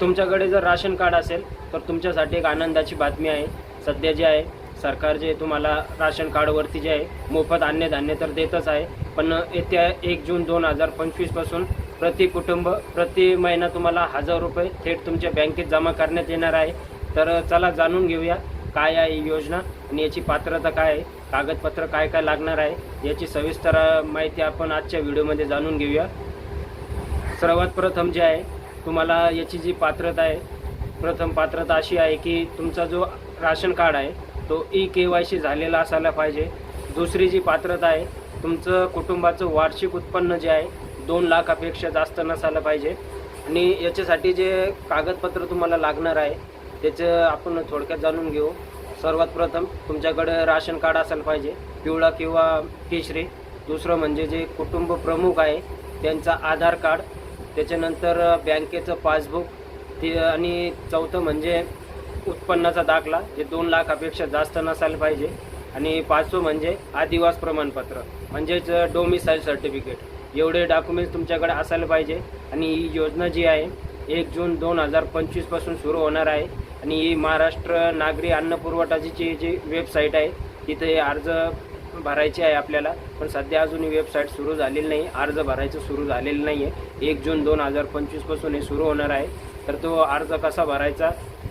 तुमच्याकडे जर ration card असेल तर तुमच्यासाठी एक आनंदाची बातमी आहे. सध्या जे आहे सरकार जे तुम्हाला राशन कार्डवरती जे आहे मोफत अन्नधान्य तर देतच आहे. पण येत्या एक जून दोन हजार पंचवीसपासून प्रति कुटुंब प्रति महिना तुम्हाला हजार रुपये थेट तुमच्या बँकेत जमा करण्यात येणार आहे. तर चला जाणून घेऊया काय आहे ही योजना आणि याची पात्रता काय आहे कागदपत्र काय काय लागणार आहे याची सविस्तर माहिती आपण आजच्या व्हिडिओमध्ये जाणून घेऊया. सर्वात प्रथम जे आहे तुम्हाला याची जी पात्रता आहे प्रथम पात्रता अशी आहे की तुमचा जो राशन कार्ड आहे तो ई के वाय सी झालेला असायला पाहिजे. दुसरी जी पात्रता आहे तुमचं कुटुंबाचं वार्षिक उत्पन्न जे आहे दोन लाखापेक्षा जास्त नसायला पाहिजे. आणि याच्यासाठी जे कागदपत्र तुम्हाला लागणार आहे त्याचं आपण थोडक्यात जाणून घेऊ. सर्वात प्रथम तुमच्याकडे राशन कार्ड असायला पाहिजे पिवळा किंवा केशरी. दुसरं म्हणजे जे कुटुंब प्रमुख आहे त्यांचा आधार कार्ड. त्याच्यानंतर बँकेचं पासबुक ते आणि चौथं म्हणजे उत्पन्नाचा दाखला जे दोन लाखापेक्षा जास्त नसायला पाहिजे. आणि पाचवं म्हणजे आदिवास प्रमाणपत्र म्हणजेच डोमिसाईल सर्टिफिकेट एवढे डॉक्युमेंट्स तुमच्याकडे असायला पाहिजे. आणि ही योजना जी आहे एक जून दोन हजार पंचवीसपासून सुरू होणार आहे. आणि ही महाराष्ट्र नागरी अन्न पुरवठाची जी वेबसाईट आहे तिथे अर्ज भरायची आहे आपल्याला. पण सध्या अजून ही वेबसाईट सुरू झालेली नाही. अर्ज भरायचं सुरू झालेलं नाही आहे एक जून दोन हजार पंचवीसपासून हे सुरू होणार आहे. तर तो अर्ज कसा भरायचा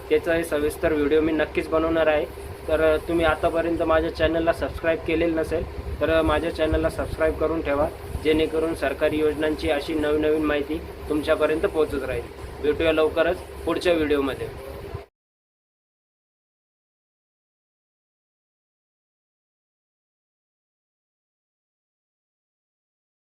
त्याचा हे सविस्तर व्हिडिओ मी नक्कीच बनवणार आहे. तर तुम्ही आतापर्यंत माझ्या चॅनलला सबस्क्राईब केलेलं नसेल तर माझ्या चॅनलला सबस्क्राईब करून ठेवा. जेणेकरून सरकारी योजनांची अशी नवीन नवीन माहिती तुमच्यापर्यंत पोहोचत राहील. भेटूया लवकरच पुढच्या व्हिडिओमध्ये